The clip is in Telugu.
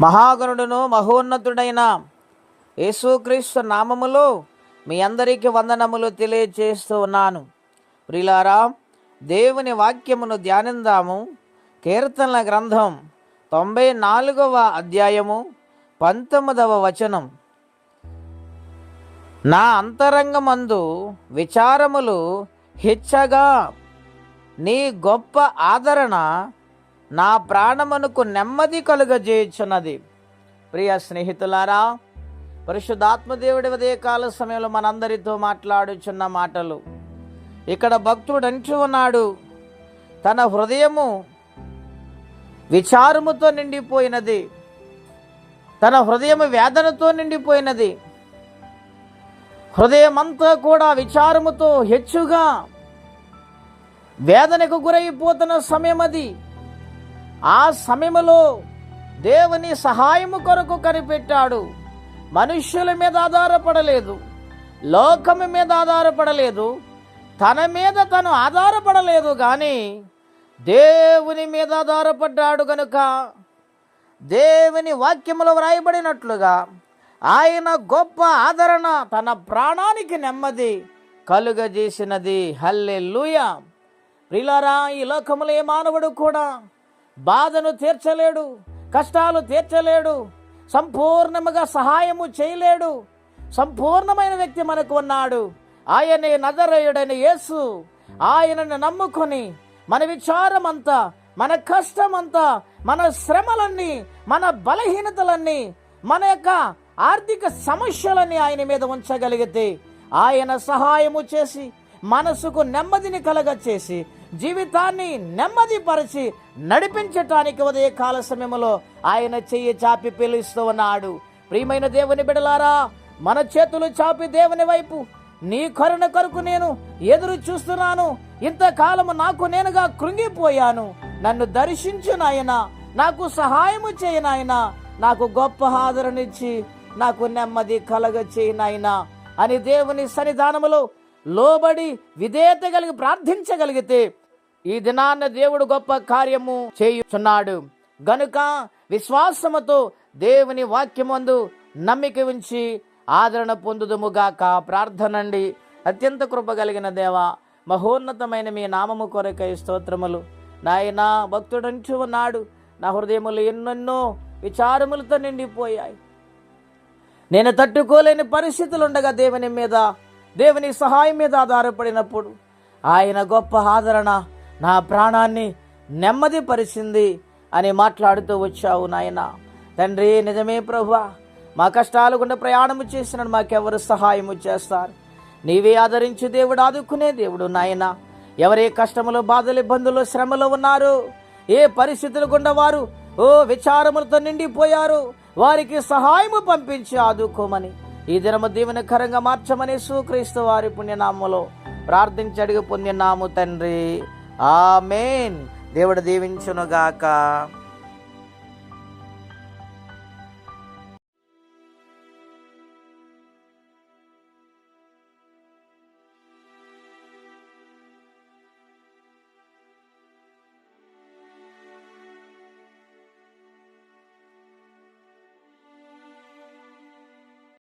మహాగణుడును మహోన్నతుడైన యేసుక్రీస్తు నామములో మీ అందరికీ వందనములు తెలియజేస్తూ ఉన్నాను. ప్రిలారా దేవుని వాక్యమును ధ్యానిందాము. కీర్తనల గ్రంథం తొంభై నాలుగవ అధ్యాయము పంతొమ్మిదవ వచనం. నా అంతరంగమందు విచారములు హెచ్చగా నీ గొప్ప ఆదరణ నా ప్రాణమునకు నెమ్మది కలుగజేయుచున్నది. ప్రియ స్నేహితులారా పరిశుద్ధాత్మదేవుడి ఉదయకాల సమయంలో మనందరితో మాట్లాడుచున్న మాటలు. ఇక్కడ భక్తుడు అంటూ ఉన్నాడు తన హృదయము విచారముతో నిండిపోయినది. తన హృదయము వేదనతో నిండిపోయినది. హృదయమంతా కూడా విచారముతో హెచ్చుగా వేదనకు గురైపోతున్న సమయం అది ఆ సమయంలో దేవుని సహాయము కొరకు కనిపెట్టాడు. మనుష్యుల మీద ఆధారపడలేదు. లోకము మీద ఆధారపడలేదు. తన మీద తను ఆధారపడలేదు కానీ దేవుని మీద ఆధారపడ్డాడు కనుక దేవుని వాక్యములో వ్రాయబడినట్లుగా ఆయన గొప్ప ఆదరణ తన ప్రాణానికి నెమ్మది కలుగజేసినది. హల్లే ప్రిలారా ఈ లోకములో ఏ మానవుడు కూడా బాధను తీర్చలేడు కష్టాలు తీర్చలేడు సంపూర్ణముగా సహాయము చేయలేడు. సంపూర్ణమైన వ్యక్తి మనకు ఉన్నాడు. ఆయనే నజరేయుడైన యేసు. ఆయనను నమ్ముకొని మన విచారమంతా మన కష్టమంతా మన శ్రమలన్నీ మన బలహీనతలన్నీ మన యొక్క ఆర్థిక సమస్యలన్నీ ఆయన మీద ఉంచగలిగితే ఆయన సహాయము చేసి మనసుకు నెమ్మదిని కలగ చేసి జీవితాన్ని నెమ్మదిపరిచి నడిపించటానికి ఉదయకాల సమయంలో ఆయన చెయ్యి చాపి పిలుస్తూ ఉన్నాడు. ప్రియమైన దేవుని బిడలారా మన చేతులు చాపి దేవుని వైపు. నీ కరుణ కొరకు నేను ఎదురు చూస్తున్నాను. ఇంతకాలము నాకు నేనుగా కృంగిపోయాను. నన్ను దర్శించు నాయన నాకు సహాయము చేయనాయన నాకు గొప్ప ఆదరణిచ్చి నాకు నెమ్మది కలగ చేయనాయన అని దేవుని సన్నిధానములో లోబడి విధేయత కలిగి ప్రార్థించగలిగితే ఈ దినాన దేవుడు గొప్ప కార్యము చేయుచున్నాడు. గనుక విశ్వాసముతో దేవుని వాక్యమందు నమ్మిక ఉంచి ఆదరణ పొందుదుముగాక ప్రార్థనండి. అత్యంత కృప కలిగిన దేవ మహోన్నతమైన మీ నామము కొరకై స్తోత్రములు. నాయనా భక్తుడంచు ఉన్నాడు. నా హృదయములు ఎన్నెన్నో విచారములతో నిండిపోయాయి. నేను తట్టుకోలేని పరిస్థితులు ఉండగా దేవుని మీద దేవుని సహాయం మీద ఆధారపడినప్పుడు ఆయన గొప్ప ఆదరణ నా ప్రాణాన్ని నెమ్మది పరిచింది అని మాట్లాడుతూ వచ్చావు నాయన. తండ్రి నిజమే ప్రభు మా కష్టాలు గుండా ప్రయాణము చేసిన మాకెవరు సహాయము చేస్తారు. నీవే ఆదరించి దేవుడు ఆదుకునే దేవుడు నాయన. ఎవరే కష్టములు బాధలు ఇబ్బందులు శ్రమలో ఉన్నారు ఏ పరిస్థితులు గుండా వారు ఓ విచారములతో నిండిపోయారు వారికి సహాయము పంపించి ఆదుకోమని. ఈ దినము దీవెనకరంగా మార్చమని సుక్రీస్తు వారి పుణ్యనామలో ప్రార్థించి అడిగి పొందినాము తండ్రి. ఆమెన్. దేవుడు దీవించునుగాక.